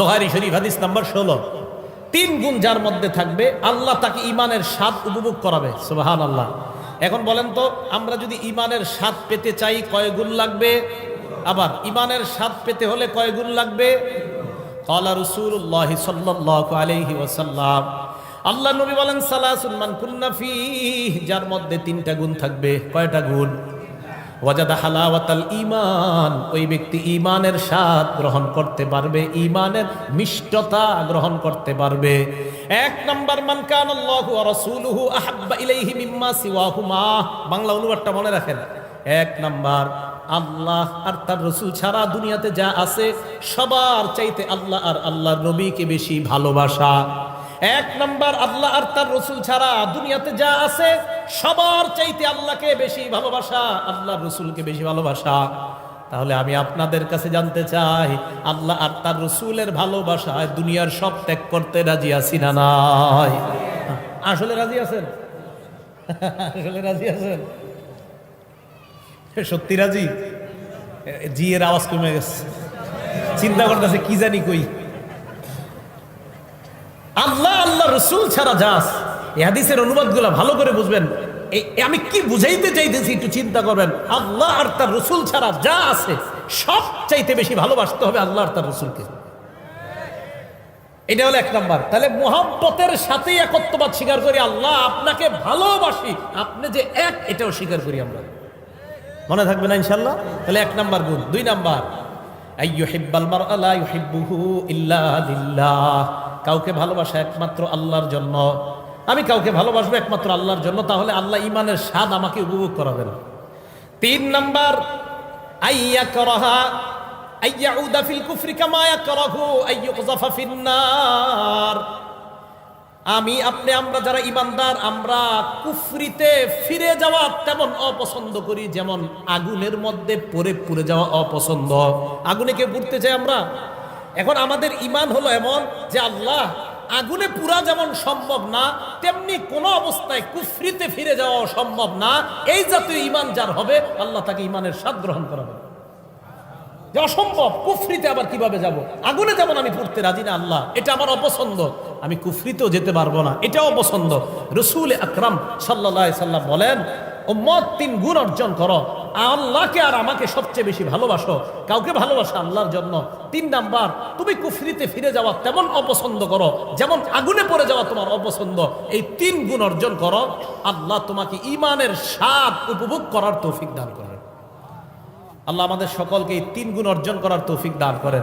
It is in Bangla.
বোহারি শরীফ হাদিস নাম্বার ষোলো। তিন গুণ যার মধ্যে থাকবে, আল্লাহ তাকে ইমানের স্বাদ উপভোগ করাবে। সুবাহান আল্লাহ এখন বলেন তো, আমরা যদি ইমানের স্বাদ পেতে চাই, কয় গুণ লাগবে? আবার ইমানের স্বাদ পেতে হলে কয় গুণ লাগবে? কলা রসুল্লাহ সাল্লাহ আলহি ওসাল্লাম আল্লাহ নবী বলেন সালাসুল সুলমান কুন্নাফি যার মধ্যে তিনটা গুণ থাকবে, কয়টা গুণ? ওয়াজাদা হালাওয়াতাল ইমান ওই ব্যক্তি ইমানের স্বাদ গ্রহণ করতে পারবে ইমানের মিষ্টতা গ্রহণ করতে পারবে। এক নাম্বার, মান কানাল্লাহু ওয়া রাসূলুহু আহাব্বা ইলাইহি মিম্মা সিওয়াহুমা। বাংলা অনুবাদটা মনে রাখেন। এক নাম্বার, আল্লাহ আর তার রসুল ছাড়া দুনিয়াতে যা আছে, সবার চাইতে আল্লাহ আর আল্লাহর নবীকে বেশি ভালোবাসা। এক নাম্বার, আল্লাহ আর তার রসুল ছাড়া দুনিয়াতে যা আছে সবার চাইতে আল্লাহকে বেশি ভালোবাসা, আল্লাহ রসুলকে বেশি ভালোবাসা। তাহলে আমি আপনাদের কাছে জানতে চাই, আল্লাহ আর তার রসুলের ভালোবাসায় দুনিয়ার সব ত্যাগ করতে রাজি আছি না নাই? আসলে রাজি আছেন? আসলে রাজি আছেন? সত্যি রাজি? জি এর আওয়াজ কমে গেছে। চিন্তা করতেছে, কি জানি কই? আল্লাহ আল্লাহ রসুল ছাড়া যাস এই হাদিসের অনুবাদগুলো ভালো করে বুঝবেন। এই আমি কি বুঝাইতে চাইতেছি, একটু চিন্তা করবেন। আল্লাহ আর তার রসুল ছাড়া যা আছে, সব চাইতে বেশি ভালোবাসতে হবে আল্লাহ আর তার রসুলকে। এটা হলো এক নম্বর। তাহলে মোহাম্মতের সাথেই একত্ববাদ স্বীকার করি, আল্লাহ আপনাকে ভালোবাসি। আপনি যে এক, এটাও স্বীকার করি আমরা। মনে থাকবে না ইনশাল্লাহ তাহলে এক নম্বর গুণ। দুই নাম্বার। কাউকে ভালোবাসা একমাত্র আল্লাহর জন্য। আমি কাউকে ভালোবাসবো একমাত্র আল্লাহর জন্য, তাহলে আল্লাহ ইমানের স্বাদ আমাকে উপভোগ করাবেন। তিন নাম্বার, আইয়া করহা আইয়াউদা ফিল কুফরি কামা ইয়াকরাহু আইয়ুকযাফা ফিন্নার আমি, আপনি, আমরা যারা ইমানদার আমরা কুফরিতে ফিরে যাওয়া তেমন অপছন্দ করি, যেমন আগুনের মধ্যে পড়ে পুড়ে যাওয়া অপছন্দ। আগুনে কে পুড়তে চাই আমরা? এখন আমাদের ইমান হলো এমন যে আল্লাহ আগুনে পুরা যেমন সম্ভব না, তেমনি কোন অবস্থায় কুফরিতে ফিরে যাওয়া সম্ভব না। এই জাতীয় ইমান যার হবে, আল্লাহ তাকে ইমানের স্বাদ গ্রহণ করাবে যে অসম্ভব, কুফরিতে আবার কীভাবে যাব? আগুনে যেমন আমি পড়তে রাজি না, আল্লাহ, এটা আমার অপছন্দ। আমি কুফরিতেও যেতে পারব না, এটাও অপছন্দ। রসুল আকরাম সাল্লাহ সাল্লাম বলেন ও মত তিন গুণ অর্জন করো আল্লাহকে আর আমাকে সবচেয়ে বেশি ভালোবাসো। কাউকে ভালোবাসো আল্লাহর জন্য। তিন নাম্বার, তুমি কুফরিতে ফিরে যাওয়া তেমন অপছন্দ করো, যেমন আগুনে পড়ে যাওয়া তোমার অপছন্দ। এই তিন গুণ অর্জন করো, আল্লাহ তোমাকে ইমানের স্বাদ উপভোগ করার তৌফিক দান করেন। আল্লাহ আমাদের সকলকে এই তিন গুণ অর্জন করার তৌফিক দান করেন।